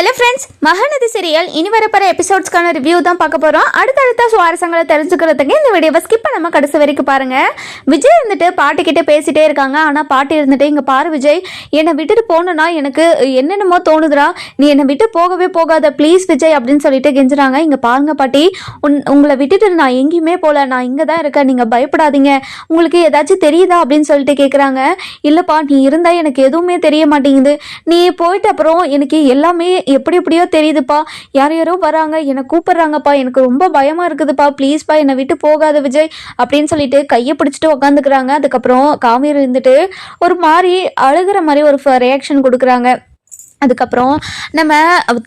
Hello friends Mahanadi serial இனி வரப்போற எபிசோட்ஸ்க்கான review தான் பார்க்க போகிறோம் அடுத்தடுத்த சுவாரஸ்யங்களை தெரிஞ்சுக்கிறதுக்கு இந்த வீடியோவை ஸ்கிப் பண்ணாமல் கடைசி வரைக்கும் பாருங்கள் விஜய் இருந்துட்டு பாட்டிக்கிட்டே பேசிகிட்டே இருக்காங்க. ஆனால் பாட்டி இருந்துட்டு இங்கே பாரு விஜய் என்னை விட்டுட்டு போகணுன்னா எனக்கு என்னென்னமோ தோணுதுடா. நீ என்னை விட்டு போகவே போகாத. ப்ளீஸ் விஜய் அப்படின்னு சொல்லிட்டு கெஞ்சுறாங்க. இங்கே பாருங்க பாட்டி உன் உங்களை விட்டுட்டு நான் எங்கேயுமே போகல. நான் இங்கே தான் இருக்கேன். நீங்கள் பயப்படாதீங்க. உங்களுக்கு ஏதாச்சும் தெரியுதா? அப்படின்னு சொல்லிட்டு கேட்குறாங்க இல்லைப்பா நீ இருந்தால் எனக்கு எதுவுமே தெரிய மாட்டேங்குது. நீ போயிட்ட அப்புறம் எனக்கு எல்லாமே எப்படி எப்படியோ தெரியுதுப்பா. யார் யாரோ வராங்க என்னை கூப்பிடுறாங்கப்பா. எனக்கு ரொம்ப பயமாக இருக்குதுப்பா. ப்ளீஸ்ப்பா என்னை விட்டு போகாத விஜய் அப்படின்னு சொல்லிட்டு கையை பிடிச்சிட்டு உக்காந்துக்கிறாங்க. அதுக்கப்புறம் காவேரி இருந்துட்டு ஒரு மாதிரி அழுகிற மாதிரி ஒரு ரியாக்ஷன் கொடுக்குறாங்க. அதுக்கப்புறம் நம்ம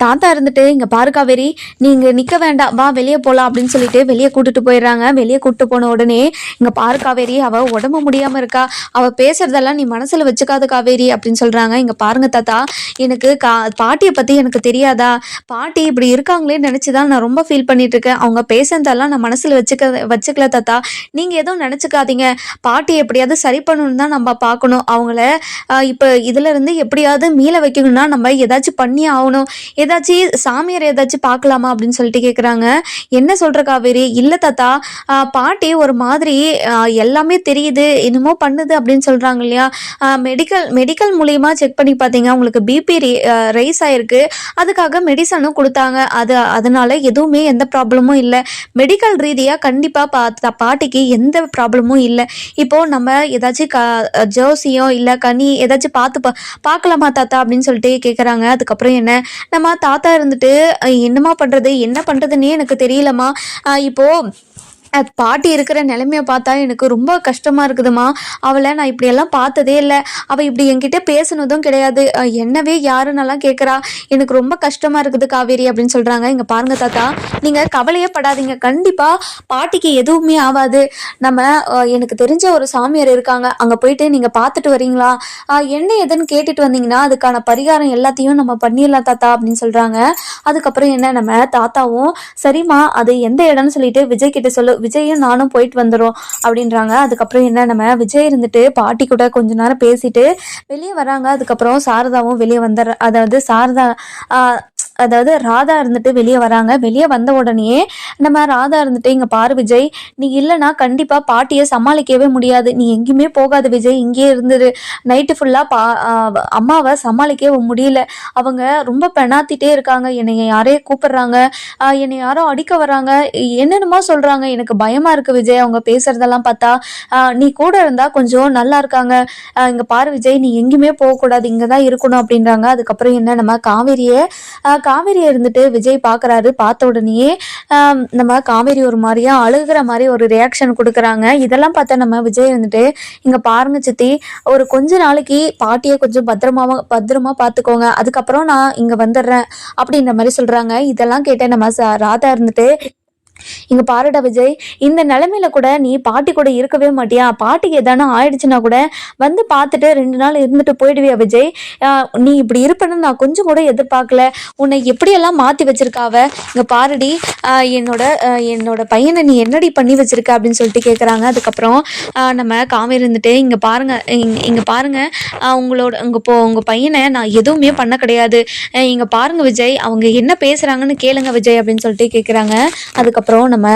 தாத்தா இருந்துட்டு இங்கே பாரு காவேரி நீங்கள் நிற்க வேண்டாம். வா வெளியே போகலாம் அப்படின்னு சொல்லிட்டு வெளியே கூட்டிட்டு போயிடுறாங்க. வெளியே கூப்பிட்டு போன உடனே இங்கே பாரு காவேரி அவள் உடம்பு முடியாமல் இருக்கா. அவள் பேசுறதெல்லாம் நீ மனசில் வச்சுக்காத காவேரி அப்படின்னு சொல்கிறாங்க இங்கே பாருங்க தாத்தா எனக்கு கா பாட்டியை பற்றி எனக்கு தெரியாதா? பாட்டி இப்படி இருக்காங்களே நினச்சி தான் நான் ரொம்ப ஃபீல் பண்ணிட்டு இருக்கேன் அவங்க பேசுறதெல்லாம் நான் மனசில் வச்சுக்க வச்சுக்கல தாத்தா. நீங்கள் எதுவும் நினச்சிக்காதீங்க. பாட்டி எப்படியாவது சரி பண்ணணும்னு தான் நம்ம பார்க்கணும். அவங்கள இப்போ இதுலேருந்து எப்படியாவது மீள வைக்கணும்னா நம்ம ஏதாச்சும் பண்ணி ஆகணும். ஏதாச்சும் சாமியார் ஏதாச்சும் பார்க்கலாமா அப்படின்னு சொல்லிட்டு கேட்குறாங்க என்ன சொல்கிற காவேரி? இல்லை தாத்தா பாட்டி ஒரு மாதிரி எல்லாமே தெரியுது. என்னமோ பண்ணுது அப்படின்னு சொல்கிறாங்க இல்லையா? மெடிக்கல் மெடிக்கல் மூலியமாக செக் பண்ணி பார்த்தீங்க. உங்களுக்கு பிபி ரைஸ் ஆகிருக்கு அதுக்காக மெடிசனும் கொடுத்தாங்க. அது அதனால் எதுவுமே எந்த ப்ராப்ளமும் இல்லை. மெடிக்கல் ரீதியாக கண்டிப்பாக பா பாட்டிக்கு எந்த ப்ராப்ளமும் இல்லை. இப்போது நம்ம ஏதாச்சும் க ஜோசியம் இல்லை கனி ஏதாச்சும் பார்த்து பா பார்க்கலாமா தாத்தா அப்படின்னு சொல்லிட்டு கேட்குறாங்க அதுக்கப்புறம் என்ன? நம்ம தாத்தா இருந்துட்டு என்னம்மா பண்ணுறது என்ன பண்ணுறதுன்னே எனக்கு தெரியலம்மா. இப்போது இப்போ பாட்டி இருக்கிற நிலைமையை பார்த்தா எனக்கு ரொம்ப கஷ்டமா இருக்குதுமா அவளை நான் இப்படியெல்லாம் பார்த்ததே இல்லை. அவள் இப்படி என்கிட்ட பேசுனதும் கிடையாது. என்னவே யாருன்னெல்லாம் கேட்குறா எனக்கு ரொம்ப கஷ்டமா இருக்குது காவேரி அப்படின்னு சொல்றாங்க. இங்க பாருங்க தாத்தா. நீங்க கவலையே படாதீங்க. கண்டிப்பா பாட்டிக்கு எதுவுமே ஆகாது நம்ம எனக்கு தெரிஞ்ச ஒரு சாமியார் இருக்காங்க. அங்க போயிட்டு நீங்க பார்த்துட்டு வரீங்களா? என்ன ஏதுன்னு கேட்டுட்டு வந்தீங்கன்னா அதுக்கான பரிகாரம் எல்லாத்தையும் நம்ம பண்ணிடலாம் தாத்தா அப்படின்னு சொல்றாங்க. அதுக்கப்புறம் என்ன? நம்ம தாத்தாவும் சரிம்மா அது எந்த இடம்னு சொல்லிட்டு விஜய் கிட்ட சொல்லு விஜயும் நானும் போயிட்டு வந்துடும் அப்படின்றாங்க. அதுக்கப்புறம் என்ன நம்ம விஜய் இருந்துட்டு பாட்டி கூட கொஞ்ச நேரம் பேசிட்டு வெளியே வராங்க. அதுக்கப்புறம் சாரதாவும் வெளியே வந்துடுற அதாவது சாரதா அதாவது ராதா இருந்துட்டு வெளியே வராங்க. வெளியே வந்த உடனே நம்ம ராதா இருந்துட்டு இங்கே பாரு விஜய் நீ இல்லைன்னா கண்டிப்பாக பாட்டியை சமாளிக்கவே முடியாது. நீ எங்கேயுமே போகாது விஜய் இங்கேயே இருந்துரு. நைட்டு ஃபுல்லாக பா அம்மாவை சமாளிக்கவே முடியல. அவங்க ரொம்ப பெணாத்திட்டே இருக்காங்க. என்னை யாரே கூப்பிடுறாங்க. என்னை யாரோ அடிக்க வராங்க. என்னென்னமோ சொல்கிறாங்க எனக்கு பயமாக இருக்குது விஜய் அவங்க பேசுகிறதெல்லாம் பார்த்தா. நீ கூட இருந்தால் கொஞ்சம் நல்லா இருக்காங்க. இங்கே பாரு விஜய் நீ எங்கேயுமே போகக்கூடாது. இங்கே தான் இருக்கணும் அப்படின்றாங்க. அதுக்கப்புறம் என்ன நம்ம காவேரியை காவேரியை இருந்துட்டு விஜய் பார்க்கறாரு பார்த்த உடனேயே நம்ம காவேரி ஒரு மாதிரியா அழுகிற மாதிரி ஒரு ரியாக்ஷன் கொடுக்குறாங்க. இதெல்லாம் பார்த்தா நம்ம விஜய் இருந்துட்டு இங்கே பாருங்க சித்தி ஒரு கொஞ்ச நாளைக்கு பாட்டியை கொஞ்சம் பத்திரமாவா பத்திரமா பார்த்துக்கோங்க. அதுக்கப்புறம் நான் இங்கே வந்துடுறேன் அப்படின்ற மாதிரி சொல்கிறாங்க இதெல்லாம் கேட்டேன் நம்ம ச- ராதா இருந்துட்டு இங்க பாருடா விஜய் இந்த நிலைமையில கூட நீ பாட்டி கூட இருக்கவே மாட்டியா? பாட்டிக்கு எதானா ஆயிடுச்சுன்னா கூட வந்து பார்த்துட்டு ரெண்டு நாள் இருந்துட்டு போயிடுவியா விஜய்? நீ இப்படி இருப்பேன்னு நான் கொஞ்சம் கூட எதிர்பார்க்கல. உன்னை எப்படியெல்லாம் மாத்தி வச்சிருக்காவ? இங்க பாருடி என்னோட என்னோட பையனை நீ என்னடி பண்ணி வச்சிருக்க அப்படின்னு சொல்லிட்டு கேட்குறாங்க அதுக்கப்புறம் நம்ம காமி இருந்துட்டு இங்க பாருங்க இங்க பாருங்க உங்களோட உங்க போ உங்க பையனை நான் எதுவுமே பண்ண கிடையாது. இங்கே இங்க பாருங்க விஜய் அவங்க என்ன பேசுறாங்கன்னு கேளுங்க விஜய் அப்படின்னு சொல்லிட்டு கேட்குறாங்க அதுக்கப்புறம் நம்ம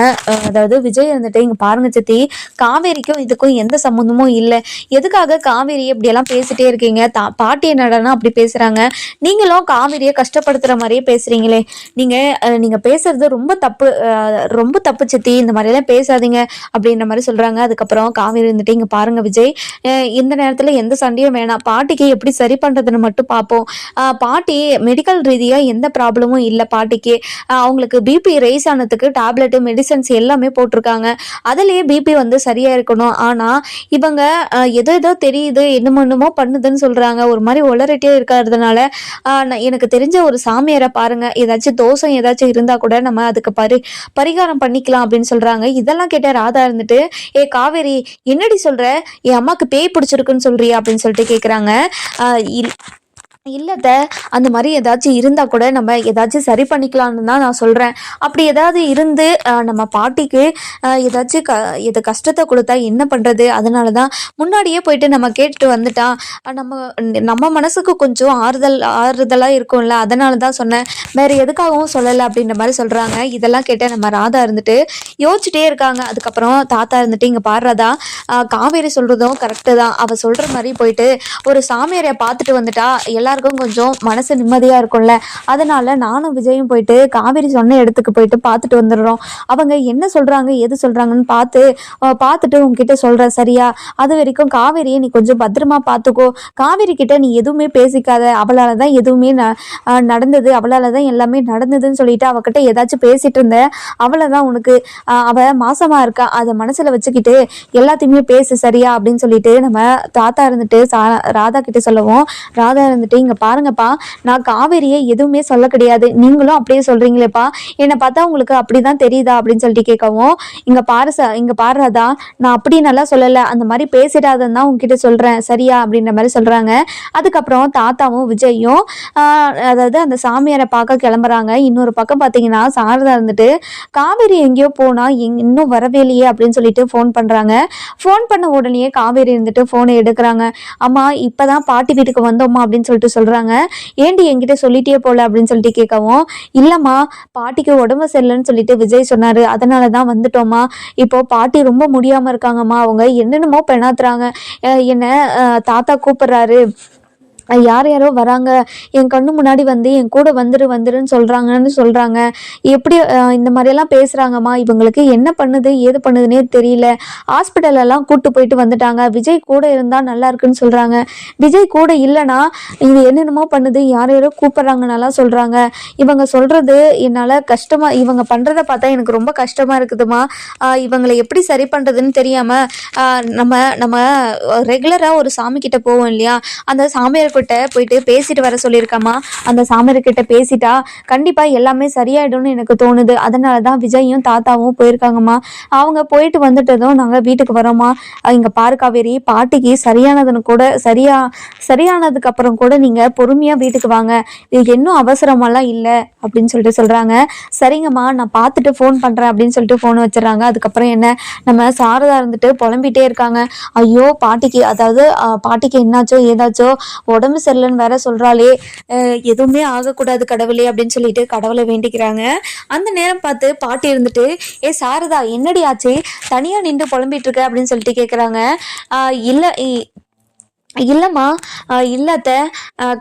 அதாவது விஜய் இருந்துட்டு இங்க பாருங்க சித்தி காவேரிக்கும் இதுக்கும் எந்த சம்மந்தமும் இல்லை. எதுக்காக காவேரி இப்படியெல்லாம் பேசிட்டே இருக்கீங்க? தா பாட்டி என்னடனா அப்படி பேசுறாங்க. நீங்களும் காவேரியை கஷ்டப்படுத்துற மாதிரியே பேசுறீங்களே. நீங்க நீங்கள் நீங்க பேசுறது ரொம்ப தப்பு ரொம்ப தப்பு சித்தி. இந்த மாதிரியெல்லாம் பேசாதீங்க அப்படின்ற மாதிரி சொல்றாங்க. அதுக்கப்புறம் காவேரி இருந்துட்டு இங்க பாருங்க விஜய் இந்த நேரத்துல எந்த சண்டையும் வேணாம். பாட்டிக்கு எப்படி சரி பண்றதுன்னு மட்டும் பார்ப்போம் பாட்டி மெடிக்கல் ரீதியா எந்த ப்ராப்ளமும் இல்லை பாட்டிக்கு. அவங்களுக்கு பிபி ரைஸ் ஆனதுக்கு டேப்லெட்டு மெடிசன்ஸ் எல்லாமே போட்டிருக்காங்க. அதுலேயே பிபி வந்து சரியாக இருக்கணும். ஆனால் இவங்க எதோ ஏதோ தெரியுது என்னமோ என்னமோ பண்ணுதுன்னு சொல்கிறாங்க ஒரு மாதிரி உளறிட்டே இருக்கிறதுனால எனக்கு தெரிஞ்ச ஒரு சாமியாரை பாருங்கள் ஏதாச்சும் தோஷம் ஏதாச்சும் இருந்தால் கூட நம்ம அதுக்கு பரி பரிகாரம் பண்ணிக்கலாம் அப்படின்னு சொல்கிறாங்க இதெல்லாம் கேட்ட ராதா இருந்துட்டு ஏ காவேரி என்னடி சொல்கிற என் அம்மாவுக்கு பேய் பிடிச்சிருக்குன்னு சொல்கிறியா அப்படின்னு சொல்லிட்டு கேட்குறாங்க இல்- இல்லத்த அந்த மாதிரி ஏதாச்சும் இருந்தால் கூட நம்ம ஏதாச்சும் சரி பண்ணிக்கலாம்னு தான் நான் சொல்கிறேன் அப்படி ஏதாவது இருந்து நம்ம பாட்டிக்கு ஏதாச்சும் க எது கஷ்டத்தை கொடுத்தா என்ன பண்ணுறது அதனால தான் முன்னாடியே போயிட்டு நம்ம கேட்டுட்டு வந்துட்டா. நம்ம நம்ம மனசுக்கு கொஞ்சம் ஆறுதல் ஆறுதலாக இருக்கும்ல. அதனால தான் சொன்னேன். வேறு எதுக்காகவும் சொல்லலை அப்படின்ற மாதிரி சொல்கிறாங்க இதெல்லாம் கேட்ட நம்ம ராதா இருந்துட்டு யோசிச்சுட்டே இருக்காங்க. அதுக்கப்புறம் தாத்தா இருந்துட்டு இங்கே பாடுறதா காவேரி சொல்கிறதும் கரெக்டு தான். அவள் சொல்கிற மாதிரி போயிட்டு ஒரு சாமியாரை பார்த்துட்டு வந்துட்டா. எல்லாருக்கும் கொஞ்சம் மனசு நிம்மதியாக இருக்கும்ல. அதனால நானும் விஜயும் போயிட்டு காவேரி சொன்ன இடத்துக்கு போயிட்டு பார்த்துட்டு வந்துடுறோம். அவங்க என்ன சொல்கிறாங்க எது சொல்கிறாங்கன்னு பார்த்து பார்த்துட்டு உங்ககிட்ட சொல்கிறேன் சரியா? அது வரைக்கும் காவேரியை நீ கொஞ்சம் பத்திரமா பார்த்துக்கோ. காவேரி கிட்ட நீ எதுவுமே பேசிக்காத. அவளால் தான் எதுவுமே ந நடந்தது. அவளால் தான் எல்லாமே நடந்ததுன்னு சொல்லிட்டு அவகிட்ட ஏதாச்சும் பேசிட்டு இருந்த. அவளை தான் உனக்கு அவள் அவ மாசமா இருக்கா. அதை மனசுல வச்சுக்கிட்டு எல்லாத்தையுமே பேசு சரியா? அப்படின்னு சொல்லிட்டு நம்ம தாத்தா இருந்துட்டு சா ராதா கிட்ட சொல்லவும். ராதா இருந்துட்டு இங்க பாருங்கப்பா நான் காவேரியை எதுவுமே சொல்ல கிடையாது. நீங்களும் அப்படியே சொல்றீங்களேப்பா. என்னை பார்த்தா உங்களுக்கு அப்படிதான் தெரியுதா அப்படின்னு சொல்லிட்டு கேட்கவும் இங்க பாரு ச இங்க பாரு நான் அப்படி நல்லா சொல்லல. அந்த மாதிரி பேசிடாதன்னு தான் உங்ககிட்ட சொல்றேன். சரியா? அப்படின்ற மாதிரி சொல்றாங்க. அதுக்கப்புறம் தாத்தாவும் விஜயும் அதாவது அந்த சாமியாரை பார்க்க கிளம்புறாங்க. இன்னொரு பக்கம் பார்த்தீங்கன்னா சாரதா இருந்துட்டு காவேரி எங்கேயோ போனா எங் இன்னும் வரவே இல்லையே அப்படின்னு சொல்லிட்டு ஃபோன் பண்றாங்க. ஃபோன் பண்ண உடனே காவேரி இருந்துட்டு ஃபோனை எடுக்கிறாங்க. அம்மா இப்பதான் பாட்டி வீட்டுக்கு வந்தோம்மா அப்படின்னு சொல்லிட்டு சொல்றாங்க. ஏண்டி என்கிட்ட சொல்லிட்டே போல அப்படின்னு சொல்லிட்டு கேட்கவும் இல்லைம்மா பாட்டிக்கு உடம்பு சரியில்லைன்னு சொல்லிட்டு விஜய் சொன்னாரு. அதனால தான் வந்துட்டோம்மா. இப்போ பாட்டி ரொம்ப முடியாம இருக்காங்கம்மா. அவங்க என்னென்னமோ பெணாத்துறாங்க அஹ் என்ன அஹ் தாத்தா கூப்பிடுறாரு. யார் யாரோ வராங்க என் கண்ணு முன்னாடி வந்து என் கூட வந்துரு வந்துருன்னு சொல்கிறாங்கன்னு சொல்கிறாங்க எப்படி இந்த மாதிரியெல்லாம் பேசுகிறாங்கம்மா இவங்களுக்கு என்ன பண்ணுது ஏது பண்ணுதுன்னே தெரியல. ஹாஸ்பிட்டலெல்லாம் கூட்டு போயிட்டு வந்துட்டாங்க. விஜய் கூட இருந்தால் நல்லா இருக்குன்னு சொல்கிறாங்க விஜய் கூட இல்லைன்னா இது என்னென்னமோ பண்ணுது யார் யாரோ கூப்பிட்றாங்கனாலாம் சொல்கிறாங்க இவங்க சொல்கிறது என்னால் கஷ்டமாக இவங்க பண்ணுறத பார்த்தா எனக்கு ரொம்ப கஷ்டமாக இருக்குதுமா இவங்களை எப்படி சரி பண்ணுறதுன்னு தெரியாமல் நம்ம நம்ம ரெகுலராக ஒரு சாமி கிட்ட போவோம் இல்லையா? அந்த சாமியார்கிட்ட போயிட்டு பேசிட்டு வர சொல்லியிருக்கம்மா. அந்த சாமியார்கிட்ட பேசிட்டா கண்டிப்பாக எல்லாமே சரியாயிடும்னு எனக்கு தோணுது. அதனால தான் விஜயும் தாத்தாவும் போயிருக்காங்கம்மா. அவங்க போயிட்டு வந்துட்டதும் நாங்கள் வீட்டுக்கு வரோம்மா. இங்கே பாரு காவேரி பாட்டிக்கு சரியானதுன்னு கூட சரியா சரியானதுக்கு அப்புறம் கூட நீங்கள் பொறுமையாக வீட்டுக்கு வாங்க. இது இன்னும் அவசரமெல்லாம் இல்லை அப்படின்னு சொல்லிட்டு சொல்கிறாங்க சரிங்கம்மா நான் பார்த்துட்டு ஃபோன் பண்ணுறேன் அப்படின்னு சொல்லிட்டு ஃபோன் வச்சிடறாங்க. அதுக்கப்புறம் என்ன? நம்ம சாரதா இருந்துட்டு புலம்பிட்டே இருக்காங்க. ஐயோ பாட்டிக்கு அதாவது பாட்டிக்கு என்னாச்சோ ஏதாச்சோ உடம்பு சரியில்லைன்னு வேற சொல்கிறாளே எதுவுமே ஆகக்கூடாது கடவுளே அப்படின்னு சொல்லிட்டு கடவுளை வேண்டிக்கிறாங்க. அந்த நேரம் பார்த்து பாட்டி இருந்துட்டு ஏ சாரதா என்னடி ஆச்சு? தனியாக நின்று புலம்பிட்டு இருக்க? அப்படின்னு சொல்லிட்டு கேட்குறாங்க இல்லை இல்லைம்மா இல்லத்த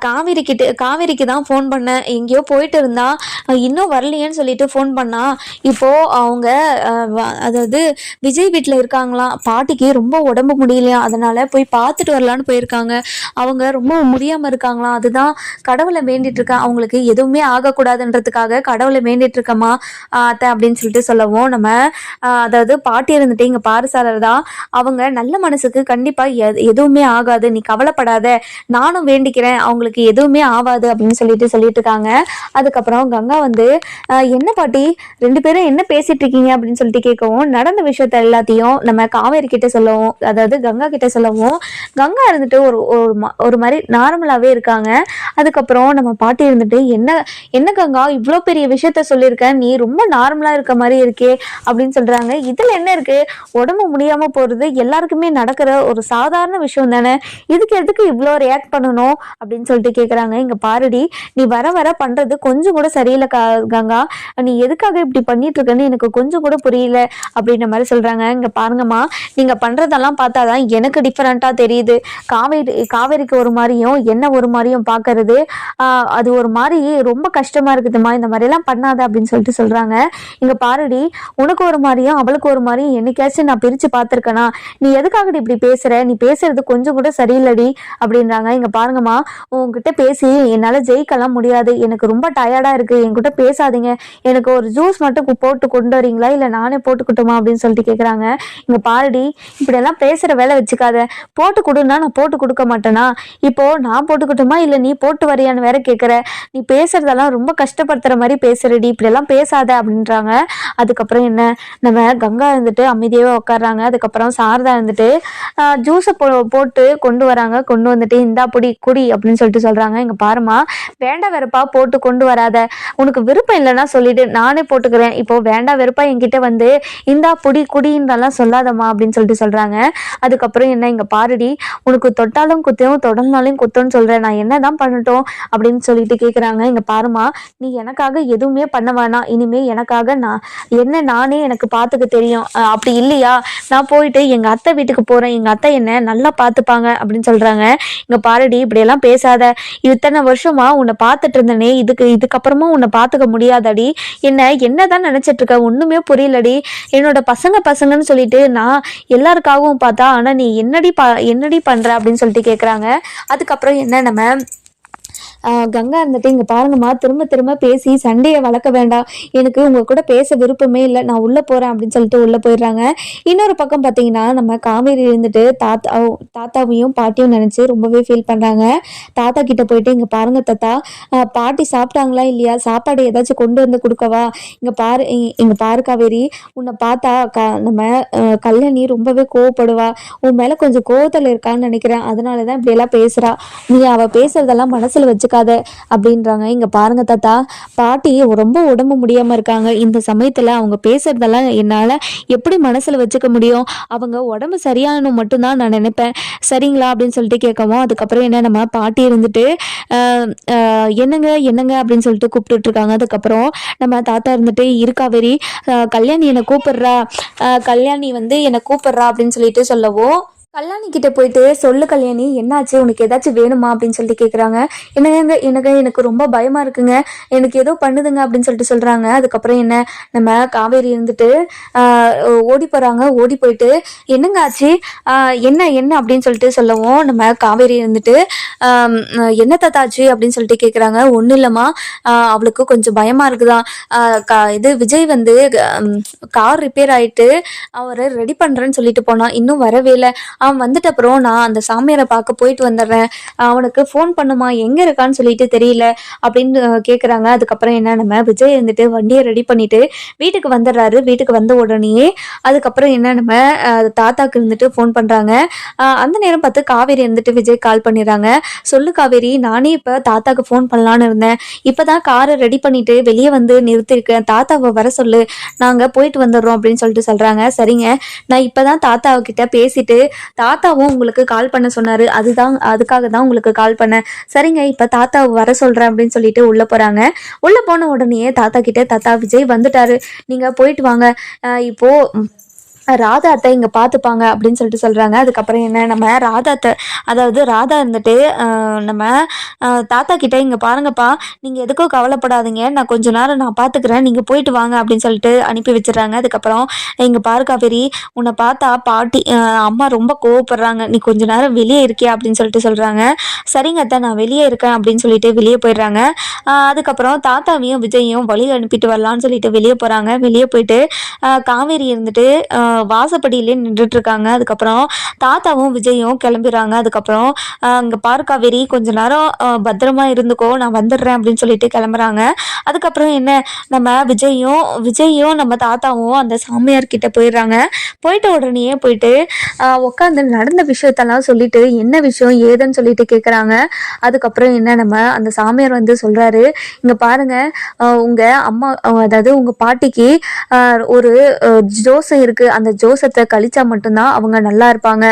காவேரி கிட்ட காவேரிக்கு தான் ஃபோன் பண்ணேன். எங்கேயோ போயிட்டு இருந்தா இன்னும் வரலையேன்னு சொல்லிட்டு ஃபோன் பண்ணா. இப்போது அவங்க அதாவது விஜய் வீட்டில் இருக்காங்களாம். பாட்டிக்கு ரொம்ப உடம்பு முடியலையா? அதனால் போய் பார்த்துட்டு வரலான்னு போயிருக்காங்க. அவங்க ரொம்ப முடியாமல் இருக்காங்களாம். அதுதான் கடவுளை வேண்டிட்டு இருக்கேன். அவங்களுக்கு எதுவுமே ஆகக்கூடாதுன்றதுக்காக கடவுளை வேண்டிட்டு இருக்கம்மா அத்தை அப்படின்னு சொல்லிட்டு சொல்லவும் நம்ம அதாவது பாட்டி இருந்துட்டு இங்கே பாரசாரர் தான். அவங்க நல்ல மனசுக்கு கண்டிப்பாக எதுவுமே ஆகாது. நீ கவலைப்படாத நானும் வேண்டிக்கிறேன் அவங்களுக்கு எதுவுமே ஆகாது அப்படின்னு சொல்லிட்டு சொல்லிட்டு இருக்காங்க. அதுக்கப்புறம் கங்கா வந்து என்ன பாட்டி ரெண்டு பேரும் என்ன பேசிட்டு இருக்கீங்க? அப்படின்னு சொல்லிட்டு கேட்கவும் நடந்த விஷயத்த எல்லாத்தையும் நம்ம காவேரி கிட்ட சொல்லவும் அதாவது கங்கா கிட்ட சொல்லவும் கங்கா இருந்துட்டு ஒரு ஒரு மாதிரி நார்மலாகவே இருக்காங்க. அதுக்கப்புறம் நம்ம பாட்டி இருந்துட்டு என்ன என்ன கங்கா இவ்வளோ பெரிய விஷயத்த சொல்லியிருக்க? நீ ரொம்ப நார்மலாக இருக்க மாதிரி இருக்கே அப்படின்னு சொல்கிறாங்க இதில் என்ன இருக்கு? உடம்பு முடியாமல் போகிறது எல்லாருக்குமே நடக்கிற ஒரு சாதாரண விஷயம் தானே? இதுக்கு எதுக்கு இவ்வளோ ரியாக்ட் பண்ணணும் அப்படின்னு சொல்லிட்டு கேட்குறாங்க இங்கே பாருடி நீ வர வர பண்ணுறது கொஞ்சம் கூட சரியில்லை கா கங்கா. நீ எதுக்காக இப்படி பண்ணிட்டு இருக்கன்னு எனக்கு கொஞ்சம் கூட புரியல அப்படின்ற மாதிரி சொல்கிறாங்க இங்கே பாருங்கம்மா நீங்கள் பண்ணுறதெல்லாம் பார்த்தா தான் எனக்கு டிஃப்ரெண்ட்டாக தெரியுது. காவேரி காவேரிக்கு ஒரு மாதிரியும் என்ன ஒரு மாதிரியும் பார்க்கறது அது ஒரு மாதிரி ரொம்ப கஷ்டமாக இருக்குதுமா இந்த மாதிரிலாம் பண்ணாத அப்படின்னு சொல்லிட்டு சொல்கிறாங்க இங்கே பாருடி உனக்கு ஒரு மாதிரியும் அவளுக்கு ஒரு மாதிரியும் என்னைக்காச்சும் நான் பிரித்து பார்த்துருக்கேனா. நீ எதுக்காகடி இப்படி பேசுகிற நீ பேசுறது கொஞ்சம் கூட சரி சரியில்லடி அப்படின்றாங்க. இங்கே பாருங்கம்மா உங்ககிட்ட பேசி என்னால் ஜெயிக்கலாம் முடியாது. எனக்கு ரொம்ப டயர்டாக இருக்குது என்கிட்ட பேசாதீங்க. எனக்கு ஒரு ஜூஸ் மட்டும் போட்டு கொண்டு வரீங்களா? இல்லை நானே போட்டுக்கிட்டுமா? அப்படின்னு சொல்லிட்டு கேட்குறாங்க இங்கே பாருடி இப்படியெல்லாம் பேசுகிற வேலை வச்சுக்காத. போட்டு கொடுன்னா நான் போட்டு கொடுக்க மாட்டேனா? இப்போ நான் போட்டுக்கட்டுமா? இல்லை நீ போட்டு வரியான்னு வேற கேட்குற நீ பேசுறதெல்லாம் ரொம்ப கஷ்டப்படுத்துற மாதிரி பேசுறடி. இப்படியெல்லாம் பேசாத அப்படின்றாங்க. அதுக்கப்புறம் என்ன? நம்ம கங்கா இருந்துட்டு அமைதியாகவே உட்காடுறாங்க அதுக்கப்புறம் சாரதா இருந்துட்டு ஜூஸை போ போட்டு கொண்டு வராங்க கொண்டு வந்துட்டு இந்தா பொடி குடி அப்படின்னு சொல்லிட்டு சொல்றாங்க. இங்க பாருமா வேண்டாம் வெறுப்பா போட்டு கொண்டு வராத. உனக்கு விருப்பம் இல்லைன்னா சொல்லிட்டு நானே போட்டுக்கிறேன். இப்போ வேண்டாம் வெறுப்பா என்கிட்ட வந்து இந்தா பொடி குடின்றெல்லாம் சொல்லாதம்மா அப்படின்னு சொல்லிட்டு சொல்றாங்க. அதுக்கப்புறம் என்ன இங்க பாருடி உனக்கு தொட்டாலும் குத்தும் தொடர்னாலும் குத்தம்னு சொல்றேன். நான் என்னதான் பண்ணட்டும் அப்படின்னு சொல்லிட்டு கேக்குறாங்க. இங்க பாருமா நீ எனக்காக எதுவுமே பண்ண வேணாம். இனிமே எனக்காக நான் என்ன நானே எனக்கு பார்த்துக்க தெரியும். அப்படி இல்லையா? நான் போயிட்டு எங்க அத்தை வீட்டுக்கு போறேன். எங்க அத்தை என்ன நல்லா பார்த்துப்பாங்க அப்படின்னு சொல்றாங்க. இங்க பாருடி இப்படியெல்லாம் பேசாத. இத்தனை வருஷமா உன்னை பார்த்துட்டு இருந்தனே. இதுக்கு இதுக்கப்புறமா உன்னை பார்த்துக்க முடியாதடி. என்ன என்னதான் நினைச்சிட்டு இருக்க? ஒண்ணுமே புரியலடி. என்னோட பசங்க பசங்கன்னு சொல்லிட்டு நான் எல்லாருக்காகவும் பார்த்தா ஆனா நீ என்னடி ப என்னடி பண்ற அப்படின்னு சொல்லிட்டு கேக்குறாங்க. அதுக்கப்புறம் என்ன நம்ம கங்கா இருந்துட்டு இங்கே பாருங்கம்மா. திரும்ப திரும்ப பேசி சண்டையை வளர்க்க வேண்டாம். எனக்கு உங்க கூட பேச விருப்பமே இல்லை. நான் உள்ள போறேன் அப்படின்னு சொல்லிட்டு உள்ள போயிடுறாங்க. இன்னொரு பக்கம் பார்த்தீங்கன்னா நம்ம காவேரி இருந்துட்டு தாத்தா தாத்தாவையும் பாட்டியும் நினைச்சு ரொம்பவே ஃபீல் பண்றாங்க. தாத்தா கிட்ட போயிட்டு இங்கே பாருங்க தாத்தா. பாட்டி சாப்பிட்டாங்களா இல்லையா? சாப்பாடு ஏதாச்சும் கொண்டு வந்து கொடுக்கவா? இங்க பாரு இங்கே இங்க பாரு காவேரி. உன்னை பார்த்தா க நம்ம கல்யாணி ரொம்பவே கோவப்படுவா. உன் மேல கொஞ்சம் கோவத்தில் இருக்கான்னு நினைக்கிறேன். அதனாலதான் இப்படி எல்லாம் பேசுறா. நீ அவ பேசுறதெல்லாம் மனசுல இருக்காத அப்படின்றாங்க. இங்க பாருங்க தாத்தா பாட்டி ரொம்ப உடம்பு முடியாம இருக்காங்க. இந்த சமயத்துல அவங்க பேசுறதெல்லாம் என்னால எப்படி மனசுல வச்சுக்க முடியும்? அவங்க உடம்பு சரியானு மட்டும்தான் நான் நினைப்பேன். சரிங்களா? அப்படின்னு சொல்லிட்டு கேட்கவும் அதுக்கப்புறம் என்ன நம்ம பாட்டி இருந்துட்டு என்னங்க என்னங்க அப்படின்னு சொல்லிட்டு கூப்பிட்டுட்டு இருக்காங்க. அதுக்கப்புறம் நம்ம தாத்தா இருந்துட்டு இருக்காவேரி கல்யாணி என்னை கூப்பிடுறா. கல்யாணி வந்து என்னை கூப்பிடுறா அப்படின்னு சொல்லிட்டு சொல்லவும் கல்யாணி கிட்ட போயிட்டு சொல்லு கல்யாணி என்னாச்சு? உனக்கு ஏதாச்சும் வேணுமா? அப்படின்னு சொல்லிட்டு கேட்குறாங்க என்னங்க எனக்கு எனக்கு ரொம்ப பயமா இருக்குங்க. எனக்கு ஏதோ பண்ணுதுங்க அப்படின்னு சொல்லிட்டு சொல்றாங்க. அதுக்கப்புறம் என்ன? நம்ம காவேரி இருந்துட்டு ஓடி போறாங்க. ஓடி போயிட்டு என்னங்க ஆச்சு? என்ன என்ன? அப்படின்னு சொல்லிட்டு சொல்லவும் நம்ம காவேரி இருந்துட்டு என்ன தாத்தாச்சு அப்படின்னு சொல்லிட்டு கேட்குறாங்க ஒன்றும் இல்லைம்மா. அவளுக்கு கொஞ்சம் பயமா இருக்குதான். கா- இது விஜய் வந்து கார் ரிப்பேர் ஆயிட்டு அவரை ரெடி பண்றேன்னு சொல்லிட்டு போனான். இன்னும் வரவே இல்லை. அவன் வந்துட்ட அப்புறம் நான் அந்த சாமியாரை பார்க்க போயிட்டு வந்துடுறேன். அவனுக்கு ஃபோன் பண்ணுமா? எங்க இருக்கான்னு சொல்லிட்டு தெரியல. அப்படின்னு கேட்குறாங்க அதுக்கப்புறம் என்ன நம்ம விஜய் இருந்துட்டு வண்டியை ரெடி பண்ணிட்டு வீட்டுக்கு வந்துடுறாரு. வீட்டுக்கு வந்த உடனேயே அதுக்கப்புறம் என்ன நம்ம தாத்தாக்கு இருந்துட்டு ஃபோன் பண்ணுறாங்க அந்த நேரம் பார்த்து காவேரி இருந்துட்டு விஜய் கால் பண்ணிடுறாங்க. சொல்லு காவேரி நானே இப்போ தாத்தாக்கு ஃபோன் பண்ணலான்னு இருந்தேன். இப்போ தான் காரை ரெடி பண்ணிட்டு வெளியே வந்து நிறுத்திருக்கேன். தாத்தாவை வர சொல்லு. நாங்கள் போயிட்டு வந்துடுறோம் அப்படின்னு சொல்லிட்டு சொல்கிறாங்க சரிங்க. நான் இப்போ தான் தாத்தாவை கிட்ட பேசிட்டு தாத்தாவும் உங்களுக்கு கால் பண்ண சொன்னாரு. அதுதான் அதுக்காக தான் உங்களுக்கு கால் பண்ணேன். சரிங்க இப்ப தாத்தா வர சொல்றேன் அப்படின்னு சொல்லிட்டு உள்ள போறாங்க. உள்ள போன உடனே தாத்தா கிட்ட தாத்தா விஜய் வந்துட்டாரு. நீங்க போயிட்டு வாங்க. இப்போது இப்போ ராதா அத்தை இங்கே பார்த்துப்பாங்க அப்படின்னு சொல்லிட்டு சொல்கிறாங்க அதுக்கப்புறம் என்ன நம்ம ராதா அத்தை அதாவது ராதா இருந்துட்டு நம்ம தாத்தா கிட்டே இங்கே பாருங்கப்பா நீங்கள் எதுக்கும் கவலைப்படாதீங்க. நான் கொஞ்ச நேரம் நான் பார்த்துக்கிறேன் நீங்கள் போயிட்டு வாங்க அப்படின்னு சொல்லிட்டு அனுப்பி வச்சிடறாங்க. அதுக்கப்புறம் இங்கே பாரு காவேரி உன்னை பார்த்தா பாட்டி அம்மா ரொம்ப கோவப்படுறாங்க. நீ கொஞ்ச நேரம் வெளியே இருக்கியா அப்படின்னு சொல்லிட்டு சொல்கிறாங்க சரிங்க அத்தை நான் வெளியே இருக்கேன் அப்படின்னு சொல்லிட்டு வெளியே போயிடுறாங்க. அதுக்கப்புறம் தாத்தாவையும் விஜயையும் வழி அனுப்பிட்டு வரலான்னு சொல்லிட்டு வெளியே போகிறாங்க வெளியே போயிட்டு காவேரி இருந்துட்டு வாசப்படியிலே நின்றுட்டு இருக்காங்க அதுக்கப்புறம் தாத்தாவும் விஜயும் கிளம்பிடுறாங்க அதுக்கப்புறம் அஹ், இங்க பாரு கொஞ்ச நேரம் பத்திரமா இருந்துக்கோ நான் வந்துடுறேன் அப்படின்னு சொல்லிட்டு கிளம்புறாங்க. அதுக்கப்புறம் என்ன நம்ம விஜயும் விஜயும் நம்ம தாத்தாவும் அந்த சாமியார் கிட்ட போயிடுறாங்க. போயிட்ட உடனேயே போயிட்டு உட்காந்து நடந்த விஷயத்தெல்லாம் சொல்லிட்டு என்ன விஷயம் ஏதுன்னு சொல்லிட்டு கேட்குறாங்க அதுக்கப்புறம் என்ன நம்ம அந்த சாமியார் வந்து சொல்றாரு இங்க பாருங்க உங்கள் உங்க அம்மா அதாவது உங்க பாட்டிக்கு ஒரு ஜோசம் இருக்கு. அந்த அந்த ஜோசத்தை கழிச்சா மட்டும்தான் அவங்க நல்லா இருப்பாங்க.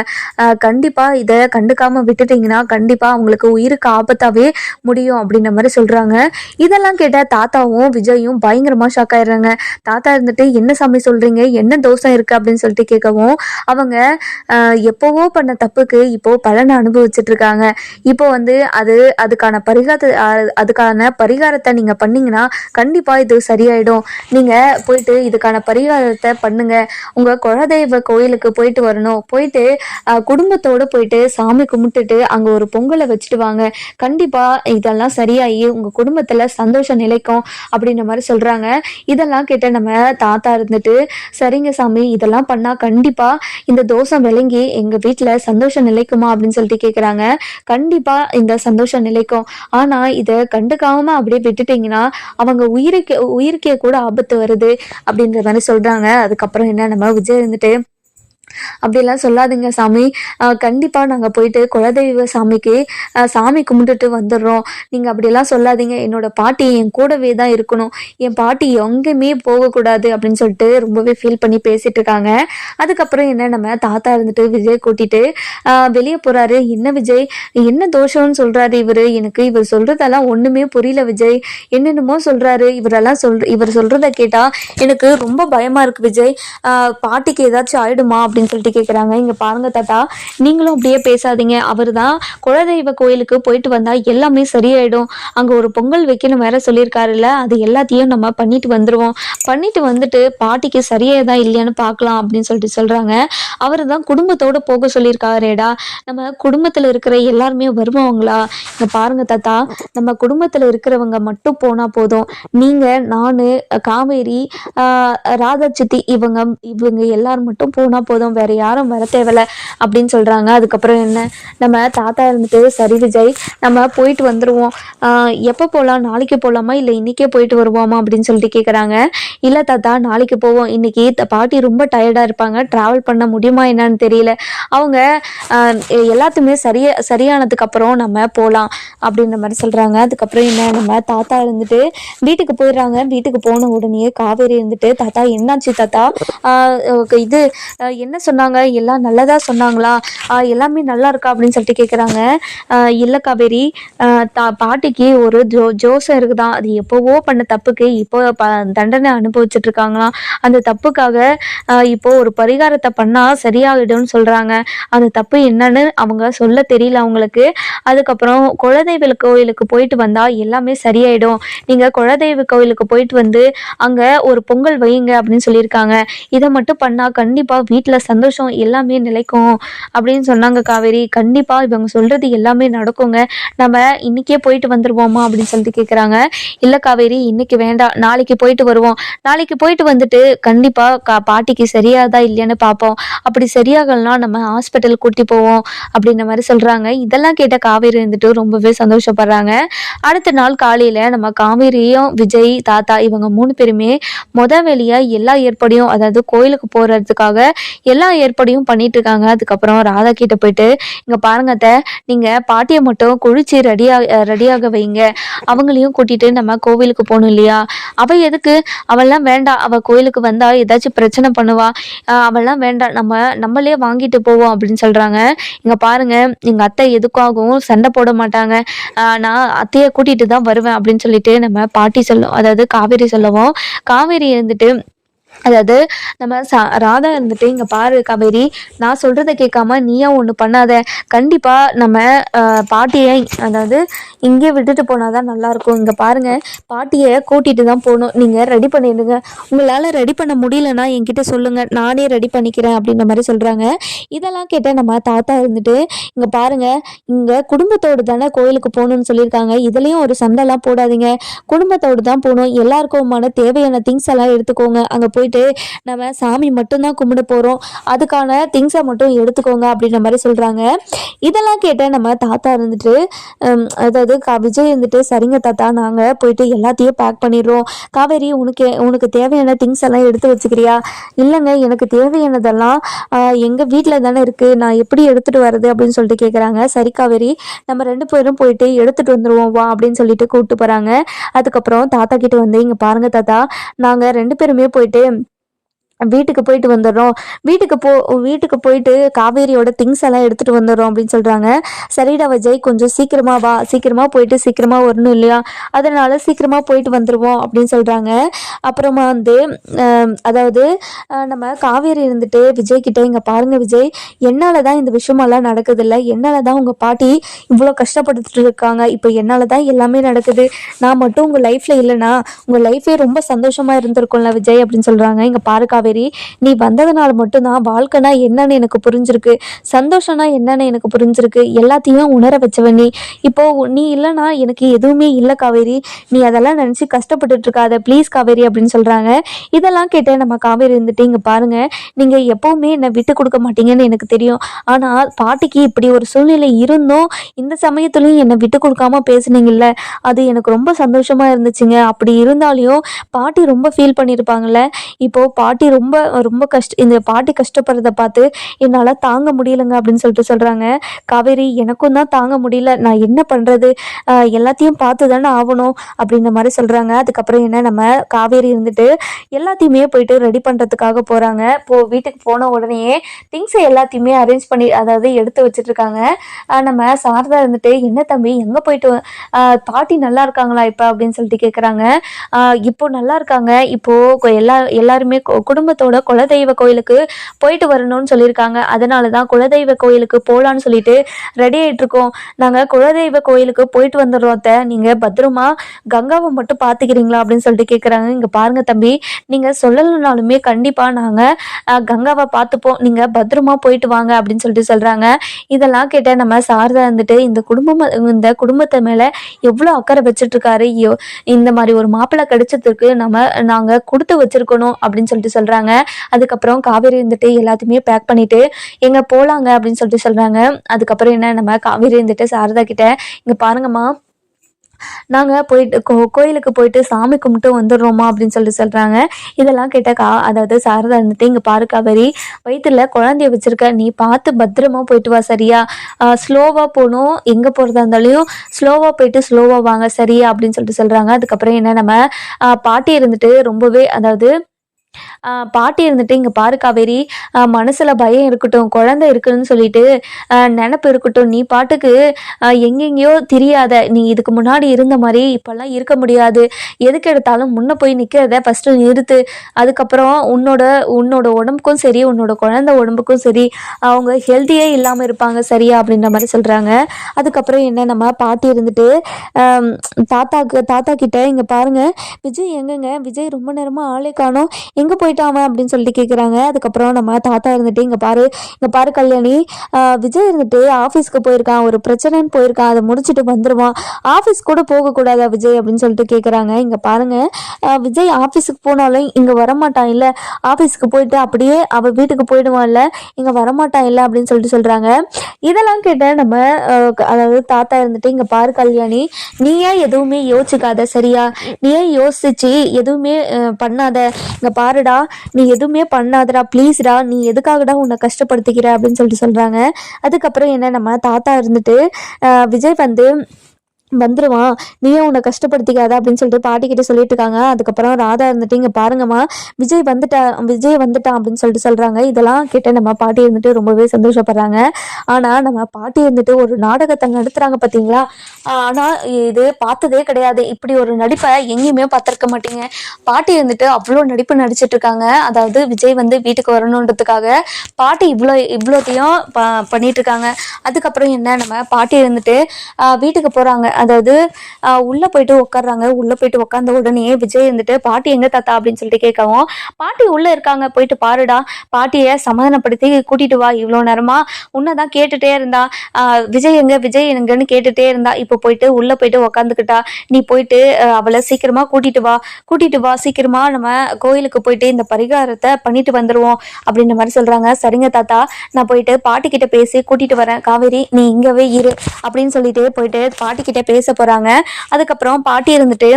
கண்டிப்பாக கண்டிப்பா இதை கண்டுக்காம விட்டுட்டீங்கன்னா கண்டிப்பா அவங்களுக்கு உயிருக்கு ஆபத்தாவே முடியும் அப்படின்ற மாதிரி சொல்றாங்க. இதெல்லாம் கேட்ட தாத்தாவும் விஜயும் பயங்கரமா ஷாக் ஆயிடுறாங்க. தாத்தா இருந்துட்டு என்ன சாமி சொல்றீங்க? என்ன தோஷம் இருக்கு? அப்படின்னு சொல்லிட்டு கேட்கவும் அவங்க எப்போவோ பண்ண தப்புக்கு இப்போ பலனை அனுபவிச்சுட்டு இருக்காங்க. இப்போ வந்து அது அதுக்கான பரிகாரத்தை அதுக்கான பரிகாரத்தை நீங்க பண்ணீங்கன்னா கண்டிப்பா இது சரியாயிடும். நீங்க போயிட்டு இதுக்கான பரிகாரத்தை பண்ணுங்க. உங்க குலதெய்வ கோயிலுக்கு போயிட்டு வரணும். போயிட்டு அஹ், குடும்பத்தோட போயிட்டு சாமி கும்பிட்டுட்டு அங்கே ஒரு பொங்கலை வச்சுட்டு வாங்க. கண்டிப்பாக இதெல்லாம் சரியாகி உங்கள் குடும்பத்தில் சந்தோஷம் நிலைக்கும் அப்படின்ற மாதிரி சொல்கிறாங்க இதெல்லாம் கேட்ட நம்ம தாத்தா இருந்துட்டு சரிங்க சாமி இதெல்லாம் பண்ணால் கண்டிப்பாக இந்த தோஷம் விளங்கி எங்கள் வீட்டில் சந்தோஷம் நிலைக்குமா அப்படின்னு சொல்லிட்டு கேட்குறாங்க கண்டிப்பாக இந்த சந்தோஷம் நிலைக்கும். ஆனால் இதை கண்டுக்காம அப்படியே விட்டுட்டீங்கன்னா அவங்க உயிருக்கு உயிருக்கே கூட ஆபத்து வருது அப்படின்ற மாதிரி சொல்கிறாங்க அதுக்கப்புறம் என்ன நம்ம விஜய் இருந்துட்டு அப்படிலாம் சொல்லாதீங்க சாமி. ஆஹ் கண்டிப்பா நாங்க போயிட்டு குலதெய்வ சாமிக்கு சாமி கும்பிட்டுட்டு வந்துடுறோம். நீங்க அப்படிலாம் சொல்லாதீங்க. என்னோட பாட்டி என் கூடவே தான் இருக்கணும். என் பாட்டி எங்கேயுமே போகக்கூடாது அப்படின்னு சொல்லிட்டு ரொம்பவே ஃபீல் பண்ணி பேசிட்டு இருக்காங்க. அதுக்கப்புறம் என்ன நம்ம தாத்தா இருந்துட்டு விஜய் கூட்டிட்டு வெளியே போறாரு. என்ன விஜய்? என்ன தோஷம்னு சொல்றாரு இவரு? எனக்கு இவர் சொல்றதெல்லாம் ஒண்ணுமே புரியல விஜய். என்னென்னமோ சொல்றாரு. இவரெல்லாம் சொல்ற இவர் சொல்கிறத கேட்டா எனக்கு ரொம்ப பயமா இருக்கு விஜய். ஆஹ் பாட்டிக்கு ஏதாச்சும் ஆயிடுமா அப்படின்னு சொல்லிட்டு கேட்குறாங்க இங்கே பாருங்க தாத்தா நீங்களும் அப்படியே பேசாதீங்க. அவர் தான் குலதெய்வ கோயிலுக்கு போயிட்டு வந்தால் எல்லாமே சரியாயிடும். அங்கே ஒரு பொங்கல் வைக்கணும் வேற சொல்லியிருக்காருல்ல அது எல்லாத்தையும் நம்ம பண்ணிட்டு வந்துடுவோம் பண்ணிட்டு வந்துட்டு பாட்டிக்கு சரியாயதா இல்லையான்னு பார்க்கலாம் அப்படின்னு சொல்லிட்டு சொல்கிறாங்க அவர் தான் குடும்பத்தோடு போக சொல்லியிருக்காரேடா. நம்ம குடும்பத்தில் இருக்கிற எல்லாருமே வருவாங்களா? இங்கே பாருங்க தாத்தா நம்ம குடும்பத்தில் இருக்கிறவங்க மட்டும் போனால் போதும். நீங்கள் நான் காவேரி ராதா சித்தி இவங்க இவங்க எல்லாரும் மட்டும் போனால் போதும். வேற யாரும் வர தேவையில்ல அப்படின்னு சொல்கிறாங்க அதுக்கப்புறம் என்ன? நம்ம தாத்தா இருந்துட்டு சரி விஜய் நம்ம போயிட்டு வந்துடுவோம் எப்போ போகலாம் நாளைக்கு போகலாமா இல்லை இன்னைக்கே போயிட்டு வருவோமா? அப்படின்னு சொல்லிட்டு கேட்குறாங்க இல்லை தாத்தா நாளைக்கு போவோம். இன்னைக்கு த- பாட்டி ரொம்ப டயர்டாக இருப்பாங்க. ட்ராவல் பண்ண முடியுமா என்னன்னு தெரியல. அவங்க ஆஹ் எ- எல்லாத்துமே சரியா நம்ம போகலாம் அப்படின்ற மாதிரி சொல்கிறாங்க அதுக்கப்புறம் என்ன? நம்ம தாத்தா இருந்துட்டு வீட்டுக்கு போயிடுறாங்க. வீட்டுக்கு போன உடனே காவேரி இருந்துட்டு தாத்தா என்னாச்சு தாத்தா? ஓகே, இது என்ன என்ன சொன்னாங்க? எல்லாம் நல்லதாக சொன்னாங்களா? எல்லாமே நல்லா இருக்கா? அப்படின்னு சொல்லிட்டு கேட்குறாங்க இல்லை காவேரி. தா பாட்டிக்கு ஒரு ஜோ ஜோசம் இருக்குதான் அது எப்போவோ பண்ண தப்புக்கு இப்போ ப தண்டனை அனுபவிச்சுட்டு இருக்காங்களாம். அந்த தப்புக்காக இப்போ ஒரு பரிகாரத்தை பண்ணால் சரியாகிடும்னு சொல்கிறாங்க அந்த தப்பு என்னன்னு அவங்க சொல்ல தெரியல அவங்களுக்கு. அதுக்கப்புறம் குலதெய்வ கோயிலுக்கு போயிட்டு வந்தால் எல்லாமே சரியாயிடும். நீங்கள் குலதெய்வ கோயிலுக்கு போயிட்டு வந்து அங்கே ஒரு பொங்கல் வையுங்க அப்படின்னு சொல்லியிருக்காங்க. இதை மட்டும் பண்ணால் கண்டிப்பாக வீட்டில் சந்தோஷம் எல்லாமே நிலைக்கும் அப்படின்னு சொன்னாங்க காவேரி. கண்டிப்பாக இவங்க சொல்கிறது எல்லாமே நடக்குங்க. நம்ம இன்னைக்கே போயிட்டு வந்துடுவோமா அப்படின்னு சொல்லிட்டு கேட்குறாங்க இல்லை காவேரி இன்னைக்கு வேண்டாம். நாளைக்கு போயிட்டு வருவோம். நாளைக்கு போயிட்டு வந்துட்டு கண்டிப்பாக கா பாட்டிக்கு சரியாதா இல்லையான்னு பார்ப்போம் அப்படி சரியாகலாம் நம்ம ஹாஸ்பிட்டல் கூட்டி போவோம் அப்படின்ற மாதிரி சொல்கிறாங்க இதெல்லாம் கேட்ட காவேரி இருந்துட்டு ரொம்பவே சந்தோஷப்படுறாங்க. அடுத்த நாள் காலையில் நம்ம காவேரியும் விஜய் தாத்தா இவங்க மூணு பேருமே முத வேலையா எல்லா ஏற்பாடையும் அதாவது கோயிலுக்கு போகிறதுக்காக எல்லா ஏற்பாடையும் பண்ணிட்டு இருக்காங்க அதுக்கப்புறம் ராதா கிட்ட போயிட்டு இங்கே பாருங்க அத்தை நீங்கள் பாட்டியை மட்டும் குளிச்சு ரெடியாக ரெடியாக வைங்க. அவங்களையும் கூட்டிட்டு நம்ம கோவிலுக்கு போகணும் இல்லையா? அவ எதுக்கு? அவெல்லாம் வேண்டாம். அவ கோயிலுக்கு வந்தா ஏதாச்சும் பிரச்சனை பண்ணுவா. அவெல்லாம் வேண்டாம். நம்ம நம்மளே வாங்கிட்டு போவோம் அப்படின்னு சொல்றாங்க. இங்க பாருங்க எங்க அத்தை எதுக்காகவும் சண்டை போட மாட்டாங்க. நான் அத்தையை கூட்டிட்டு தான் வருவேன் அப்படின்னு சொல்லிட்டு நம்ம பாட்டி சொல்லும் அதாவது காவேரி சொல்லவும் காவேரி இருந்துட்டு அதாவது நம்ம சா ராதா இருந்துட்டு இங்கே பாரு கவேரி நான் சொல்கிறத கேட்காம நீயா ஒன்று பண்ணாத. கண்டிப்பாக நம்ம பாட்டியை அதாவது இங்கே விட்டுட்டு போனால் தான் நல்லாயிருக்கும். இங்கே பாருங்கள் பாட்டியை கூட்டிகிட்டு தான் போகணும். நீங்கள் ரெடி பண்ணிடுங்க. உங்களால் ரெடி பண்ண முடியலன்னா என்கிட்ட சொல்லுங்கள் நானே ரெடி பண்ணிக்கிறேன் அப்படின்ற மாதிரி சொல்கிறாங்க இதெல்லாம் கேட்ட நம்ம தாத்தா இருந்துட்டு இங்கே பாருங்கள் இங்கே குடும்பத்தோடு தானே கோயிலுக்கு போகணும்னு சொல்லியிருக்காங்க. இதுலேயும் ஒரு சண்டைலாம் போடாதீங்க. குடும்பத்தோடு தான் போகணும். எல்லாருக்குமான தேவையான திங்ஸ் எல்லாம் எடுத்துக்கோங்க. அங்கே போயிட்டு நம்ம சாமி மட்டும்தான் கும்பிட போகிறோம் அதுக்கான திங்ஸை மட்டும் எடுத்துக்கோங்க அப்படின்ற மாதிரி சொல்கிறாங்க இதெல்லாம் கேட்ட நம்ம தாத்தா இருந்துட்டு அதாவது கா விஜய் இருந்துட்டு சரிங்க தாத்தா நாங்கள் போயிட்டு எல்லாத்தையும் பேக் பண்ணிடுறோம். காவேரி உனக்கு உனக்கு தேவையான திங்ஸ் எல்லாம் எடுத்து வச்சுக்கிறியா? இல்லைங்க எனக்கு தேவையானதெல்லாம் எங்கள் வீட்டில் தானே இருக்குது நான் எப்படி எடுத்துகிட்டு வர்றது அப்படின்னு சொல்லிட்டு கேட்குறாங்க சரி காவேரி நம்ம ரெண்டு பேரும் போயிட்டு எடுத்துகிட்டு வந்துடுவோம் வா அப்படின்னு சொல்லிட்டு கூப்பிட்டு போகிறாங்க அதுக்கப்புறம் தாத்தா கிட்ட வந்து இங்கே பாருங்கள் தாத்தா நாங்கள் ரெண்டு பேருமே போயிட்டு வீட்டுக்கு போயிட்டு வந்துடுறோம். வீட்டுக்கு போ வீட்டுக்கு போயிட்டு காவேரியோட திங்ஸ் எல்லாம் எடுத்துகிட்டு வந்துடுறோம் அப்படின்னு சொல்கிறாங்க சரிடா விஜய் கொஞ்சம் சீக்கிரமா வா. சீக்கிரமா போயிட்டு சீக்கிரமா வரணும் இல்லையா? அதனால சீக்கிரமா போயிட்டு வந்துடுவோம் அப்படின்னு சொல்கிறாங்க அப்புறமா வந்து அதாவது நம்ம காவேரி இருந்துட்டு விஜய் கிட்ட இங்கே பாருங்க விஜய் என்னால் தான் இந்த விஷயமெல்லாம் நடக்குதுல்ல? என்னால் தான் உங்கள் பாட்டி இவ்வளோ கஷ்டப்பட்டுட்டு இருக்காங்க? இப்போ என்னால் தான் எல்லாமே நடக்குது. நான் மட்டும் உங்கள் லைஃப்பில் இல்லைனா உங்கள் லைஃபே ரொம்ப சந்தோஷமாக இருந்திருக்கும்ல விஜய் அப்படின்னு சொல்கிறாங்க இங்கே பாரு காவேரி நீ வந்ததுனால மட்டும்தான் வாழ்க்கைனா என்னன்னு எனக்கு புரிஞ்சிருக்கு. சந்தோஷம்னா என்னன்னு எனக்கு புரிஞ்சிருக்கு. எல்லாத்தையும் உணர வச்சவ நீ. இப்போ நீ இல்லைன்னா எனக்கு எதுவுமே இல்லை காவேரி. நீ அதெல்லாம் நினச்சி கஷ்டப்பட்டுட்டு இருக்காத ப்ளீஸ் காவேரி அப்படின்னு சொல்கிறாங்க இதெல்லாம் கேட்டு நம்ம காவேரி இருந்துட்டு இங்கே பாருங்க. நீங்கள் எப்போவுமே என்னை விட்டு கொடுக்க மாட்டீங்கன்னு எனக்கு தெரியும். ஆனால் பாட்டிக்கு இப்படி ஒரு சூழ்நிலை இருந்தும் இந்த சமயத்துலையும் என்னை விட்டு கொடுக்காம பேசுனீங்கல்ல. அது எனக்கு ரொம்ப சந்தோஷமா இருந்துச்சுங்க. அப்படி இருந்தாலையும் பாட்டி ரொம்ப ஃபீல் பண்ணியிருப்பாங்கல்ல இப்போ பாட்டி ரொம்ப ரொம்ப கஷ்ட இந்த பாட்டி கஷ்டப்படுறத பார்த்து என்னால் தாங்க முடியலங்க அப்படின்னு சொல்லிட்டு சொல்கிறாங்க காவேரி எனக்கும் தான் தாங்க முடியல. நான் என்ன பண்ணுறது எல்லாத்தையும் பார்த்து தானே ஆகணும் அப்படின்ற மாதிரி சொல்கிறாங்க அதுக்கப்புறம் என்ன நம்ம காவேரி இருந்துட்டு எல்லாத்தையுமே போயிட்டு ரெடி பண்ணுறதுக்காக போகிறாங்க போ வீட்டுக்கு போன உடனே திங்ஸை எல்லாத்தையுமே அரேஞ்ச் பண்ணி அதாவது எடுத்து வச்சுட்ருக்காங்க. நம்ம சாரதா இருந்துட்டு என்ன தம்பி எங்கே போயிட்டு பாட்டி நல்லா இருக்காங்களா இப்போ? அப்படின்னு சொல்லிட்டு கேட்குறாங்க இப்போ நல்லா இருக்காங்க. இப்போது கொ- எல்லா எல்லாருமே கொ- குடும்பத்தோட குலதெய்வ கோயிலுக்கு போயிட்டு வரணும்னு சொல்லியிருக்காங்க. அதனால தான் குலதெய்வ கோயிலுக்கு போகலான்னு சொல்லிட்டு ரெடி ஆயிட்டு இருக்கோம். நாங்கள் குலதெய்வ கோயிலுக்கு போயிட்டு வந்துடுறோம் அத்தை. நீங்கள் பத்திரமா கங்காவை மட்டும் பார்த்துக்கிறீங்களா அப்படின்னு சொல்லிட்டு கேட்குறாங்க இங்கே பாருங்க தம்பி நீங்கள் சொல்லலைனாலுமே கண்டிப்பாக நாங்கள் கங்காவை பார்த்துப்போம். நீங்கள் பத்திரமா போயிட்டு வாங்க அப்படின்னு சொல்லிட்டு சொல்கிறாங்க இதெல்லாம் கேட்ட நம்ம சாரதா இருந்துட்டு இந்த குடும்பம் இந்த குடும்பத்தை மேலே எவ்வளோ அக்கறை வச்சுட்டு இருக்காரு? இந்த மாதிரி ஒரு மாப்பிள்ளை கிடைச்சதுக்கு நம்ம நாங்கள் கொடுத்து வச்சிருக்கணும் அப்படின்னு சொல்லிட்டு சொல்கிறாங்க அதுக்கப்புறம் காவேரி இருந்துட்டு எல்லாத்தையுமே பேக் பண்ணிவிட்டு எங்கே போகலாங்க அப்படின்னு சொல்லிட்டு சொல்கிறாங்க அதுக்கப்புறம் என்ன நம்ம காவேரி இருந்துட்டு சாரதா கிட்ட இங்கே பாருங்கம்மா நாங்கள் போயிட்டு கோ கோயிலுக்கு போயிட்டு சாமி கும்பிட்டு வந்துடுறோமா அப்படின்னு சொல்லிட்டு சொல்கிறாங்க இதெல்லாம் கேட்டால் கா அதாவது சாரதா இருந்துட்டு இங்கே பாரு காவேரி வயிற்றுல குழந்தைய வச்சிருக்க நீ பார்த்து பத்திரமா போயிட்டு வா சரியா? ஸ்லோவாக போகணும். எங்கே போகிறதா இருந்தாலும் ஸ்லோவாக போயிட்டு ஸ்லோவாக வாங்க சரியா? அப்படின்னு சொல்லிட்டு சொல்கிறாங்க அதுக்கப்புறம் என்ன நம்ம பாட்டி இருந்துட்டு ரொம்பவே அதாவது பாட்டி இருந்துட்டு இங்கே பாரு காவேரி. ஆஹ் மனசுல பயம் இருக்கட்டும் குழந்தை இருக்குன்னு சொல்லிட்டு நினப்பு இருக்கட்டும். நீ பாட்டுக்கு எங்கெங்கேயோ தெரியாத. நீ இதுக்கு முன்னாடி இருந்த மாதிரி இப்போல்லாம் இருக்க முடியாது. எதுக்கு எடுத்தாலும் முன்ன போய் நிற்கிறத ஃபஸ்ட்டு நிறுத்து. அதுக்கப்புறம் உன்னோட உன்னோட உடம்புக்கும் சரி உன்னோட குழந்தை உடம்புக்கும் சரி அவங்க ஹெல்த்தியே இல்லாமல் இருப்பாங்க சரியா? அப்படின்ற மாதிரி சொல்கிறாங்க அதுக்கப்புறம் என்ன நம்ம பாட்டி இருந்துட்டு தாத்தாக்கு தாத்தா கிட்ட இங்கே பாருங்க. விஜய் எங்கங்க? விஜய் ரொம்ப நேரமாக ஆளே காணும். எங்கே போயிட்டான் அப்படின்னு சொல்லிட்டு கேட்குறாங்க அதுக்கப்புறம் நம்ம தாத்தா இருந்துட்டு இங்கே பாரு இங்கே பாரு கல்யாணி. விஜய் இருந்துட்டு ஆஃபீஸ்க்கு போயிருக்கான். ஒரு பிரச்சனைன்னு போயிருக்கான். அதை முடிச்சுட்டு வந்துடுவான் ஆஃபீஸ் கூட போகக்கூடாதா விஜய்? அப்படின்னு சொல்லிட்டு கேட்குறாங்க இங்கே பாருங்க. விஜய் ஆஃபீஸுக்கு போனாலும் இங்கே வரமாட்டான். இல்லை ஆஃபீஸ்க்கு போயிட்டு அப்படியே அவள் வீட்டுக்கு போயிடுவான். இங்கே வரமாட்டான். இல்லை அப்படின்னு சொல்லிட்டு சொல்கிறாங்க இதெல்லாம் கேட்ட நம்ம அதாவது தாத்தா இருந்துட்டு இங்கே பாரு கல்யாணி. நீ ஏன் எதுவுமே யோசிக்காத சரியா? நீ ஏன் யோசிச்சு எதுவுமே ஆஹ் பண்ணாத? இங்கே பாருடா நீ எதுவுமே பண்ணாதடா. ப்ளீஸ்டா நீ எதுக்காகடா உன்னை கஷ்டப்படுத்திக்கிற அப்படின்னு சொல்லிட்டு சொல்கிறாங்க அதுக்கப்புறம் என்ன நம்ம தாத்தா இருந்துட்டு ஆஹ் விஜய் வந்து வந்துருவான் நீயே உன்னை கஷ்டப்படுத்திக்காத அப்படின்னு சொல்லிட்டு பாட்டிக்கிட்ட சொல்லிட்டு இருக்காங்க அதுக்கப்புறம் ராதா இருந்துட்டு இங்கே பாருங்கம்மா விஜய் வந்துட்டா விஜய் வந்துட்டான் அப்படின்னு சொல்லிட்டு சொல்கிறாங்க இதெல்லாம் கேட்டு நம்ம பாட்டி இருந்துட்டு ரொம்பவே சந்தோஷப்படுறாங்க. ஆனால் நம்ம பாட்டி இருந்துட்டு ஒரு நாடகத்தை நடத்துகிறாங்க பார்த்தீங்களா ஆனால் இது பார்த்ததே கிடையாது. இப்படி ஒரு நடிப்பை எங்கேயுமே பார்த்துருக்க மாட்டீங்க. பாட்டி இருந்துட்டு அவ்வளோ நடிப்பு நடிச்சிட்டு இருக்காங்க அதாவது விஜய் வந்து வீட்டுக்கு வரணுன்றதுக்காக பாட்டி இவ்வளோ இவ்வளோத்தையும் ப பண்ணிட்டு இருக்காங்க அதுக்கப்புறம் என்ன நம்ம பாட்டி இருந்துட்டு வீட்டுக்கு போகிறாங்க அதாவது உள்ளே போயிட்டு உட்கார்றாங்க உள்ளே போயிட்டு உட்காந்த உடனே விஜய் வந்துட்டு பாட்டி எங்கே தாத்தா? அப்படின்னு சொல்லிட்டு கேட்கவும் பாட்டி உள்ளே இருக்காங்க. போயிட்டு பாருடா. பாட்டியை சமாதானப்படுத்தி கூட்டிட்டு வா. இவ்வளோ நேரமாக உன்னை தான் கேட்டுட்டே இருந்தா. விஜய் எங்க? விஜய் எங்கன்னு கேட்டுட்டே இருந்தா. இப்போ போயிட்டு உள்ளே போயிட்டு உக்காந்துக்கிட்டா. நீ போயிட்டு அவளை சீக்கிரமாக கூட்டிட்டு வா. கூட்டிட்டு வா. சீக்கிரமாக நம்ம கோயிலுக்கு போயிட்டு இந்த பரிகாரத்தை பண்ணிட்டு வந்துடுவோம் அப்படின்ற மாதிரி சொல்கிறாங்க சரிங்க தாத்தா. நான் போயிட்டு பாட்டி கிட்ட பேசி கூட்டிட்டு வரேன். காவேரி நீ இங்கவே இரு. அப்படின்னு சொல்லிட்டு போயிட்டு பாட்டி கிட்ட பேச போறாங்க. அதுக்கப்புறம் பாட்டி இருந்துட்டு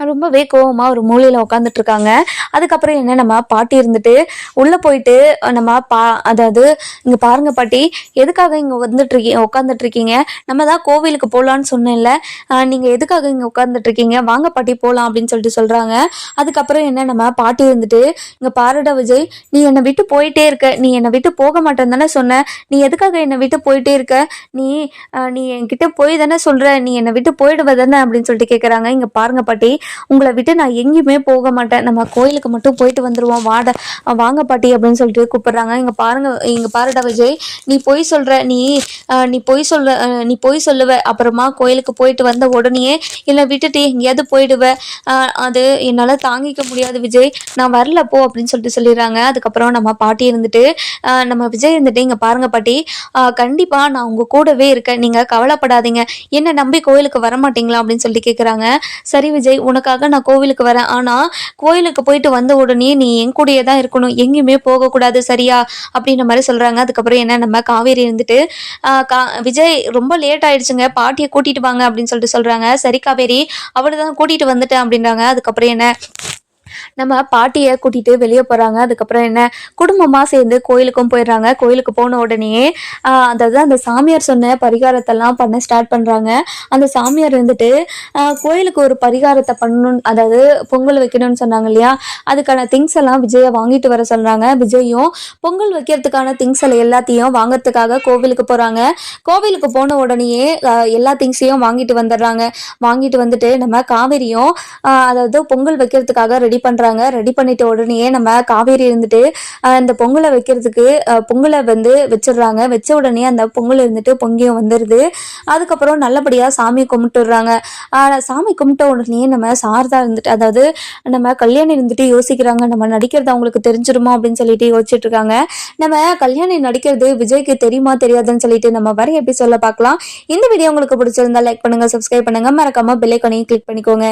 ரொம்பவே கோவமாக ஒரு மூலையில உட்காந்துட்டு இருக்காங்க அதுக்கப்புறம் என்ன நம்ம பாட்டி இருந்துட்டு உள்ள போயிட்டு நம்ம பா அதாவது இங்க பாருங்க பாட்டி எதுக்காக இங்க வந்துட்டு இருக்கீங்க உட்காந்துட்டு இருக்கீங்க நம்ம தான் கோவிலுக்கு போகலான்னு சொன்னேன்ல. ஆஹ் நீங்க எதுக்காக இங்க உட்காந்துட்டு இருக்கீங்க வாங்க பாட்டி போகலாம் அப்படின்னு சொல்லிட்டு சொல்றாங்க. அதுக்கப்புறம் என்ன நம்ம பாட்டி இருந்துட்டு இங்க பாருடா விஜய் நீ என்னை விட்டு போயிட்டே இருக்க. நீ என்னை விட்டு போக மாட்டேன்னு தானே சொன்ன. நீ எதுக்காக என்னை விட்டு போயிட்டே இருக்க? நீ நீ என்கிட்ட போய் தானே சொல்ற. நீ என்னை விட்டு போயிடுவ தானே அப்படின்னு சொல்லிட்டு கேட்குறாங்க இங்க பாருங்க பாட்டி உங்களை விட்டு நான் எங்கேயுமே போக மாட்டேன். நம்ம கோயிலுக்கு மட்டும் போயிட்டு வந்துடுவோம் வாட வாங்க பாட்டி அப்படின்னு சொல்லிட்டு கூப்பிடுறாங்க. இங்கே பாருங்க இங்கே பாருடா விஜய். நீ பொய் சொல்கிற நீ நீ பொய் சொல்ல நீ பொய் சொல்லுவ. அப்புறமா கோயிலுக்கு போயிட்டு வந்த உடனே இல்லை விட்டுட்டு எங்கேயாவது போயிடுவ. அது என்னால் தாங்கிக்க முடியாது விஜய். நான் வரல போ அப்படின்னு சொல்லிட்டு சொல்லிடுறாங்க. அதுக்கப்புறம் நம்ம பாட்டி இருந்துட்டு அஹ், நம்ம விஜய் இருந்துட்டு இங்கே பாருங்க பாட்டி. கண்டிப்பாக நான் உங்கள் கூடவே இருக்கேன். நீங்கள் கவலைப்படாதீங்க. என்ன நம்பி கோயிலுக்கு வர மாட்டீங்களா அப்படின்னு சொல்லிட்டு கேட்குறாங்க சரி விஜய் உனக்காக நான் கோவிலுக்கு வரேன். ஆனால் கோயிலுக்கு போயிட்டு வந்த உடனே நீ என் கூடயே தான் இருக்கணும். எங்கேயுமே போகக்கூடாது சரியா? அப்படின்ற மாதிரி சொல்கிறாங்க அதுக்கப்புறம் என்ன நம்ம காவேரி இருந்துட்டு கா விஜய் ரொம்ப லேட் ஆயிடுச்சுங்க. பாட்டியை கூட்டிட்டு வாங்க. அப்படின்னு சொல்லிட்டு சொல்கிறாங்க சரி காவேரி அவளை தான் கூட்டிட்டு வந்துட்டேன். அப்படின்றாங்க. அதுக்கப்புறம் என்ன நம்ம பாட்டியை கூட்டிட்டு வெளியே போறாங்க. அதுக்கப்புறம் என்ன? குடும்பமா சேர்ந்து கோயிலுக்கும் போயிடுறாங்க. கோயிலுக்கு போன உடனே ஆஹ் அதாவது அந்த சாமியார் சொன்ன பரிகாரத்தெல்லாம் பண்ண ஸ்டார்ட் பண்றாங்க. அந்த சாமியார் வந்துட்டு ஆஹ் கோயிலுக்கு ஒரு பரிகாரத்தை பண்ணணும் அதாவது பொங்கல் வைக்கணும்னு சொன்னாங்க இல்லையா? அதுக்கான திங்ஸ் எல்லாம் விஜயை வாங்கிட்டு வர சொல்றாங்க. விஜயும் பொங்கல் வைக்கிறதுக்கான திங்ஸ் எல்லாத்தையும் வாங்குறதுக்காக கோவிலுக்கு போறாங்க. கோவிலுக்கு போன உடனேயே எல்லா திங்ஸையும் வாங்கிட்டு வந்துடுறாங்க. வாங்கிட்டு வந்துட்டு நம்ம காவேரியும் அதாவது பொங்கல் வைக்கிறதுக்காக ரெடி பண்றாங்க. ரெடி பண்ணிட்ட உடனே நம்ம காவேரி இருந்துட்டு இந்த பொங்கலை வைக்கிறதுக்கு பொங்கலை வந்து வச்சிடுறாங்க. வச்ச உடனே அந்த பொங்கல் இருந்துட்டு பொங்கியும் வந்துடுது அதுக்கப்புறம் நல்லபடியாக சாமி கும்பிட்டுடுறாங்க சாமி கும்பிட்ட உடனே நம்ம சாரதா இருந்துட்டு அதாவது நம்ம கல்யாணி இருந்துட்டு யோசிக்கிறாங்க. நம்ம நடிக்கிறது அவங்களுக்கு தெரிஞ்சிருமா அப்படின்னு சொல்லிட்டு யோசிச்சுட்டு இருக்காங்க. நம்ம கல்யாணி நடிக்கிறது விஜய்க்கு தெரியுமா தெரியாதுன்னு சொல்லிட்டு நம்ம வர சொல்ல பார்க்கலாம். இந்த வீடியோ உங்களுக்கு பிடிச்சிருந்தா லைக் பண்ணுங்க சப்ஸ்கிரைப் பண்ணுங்க. மறக்காம பெல்லைக்கனையும் கிளிக் பண்ணிக்கோங்க.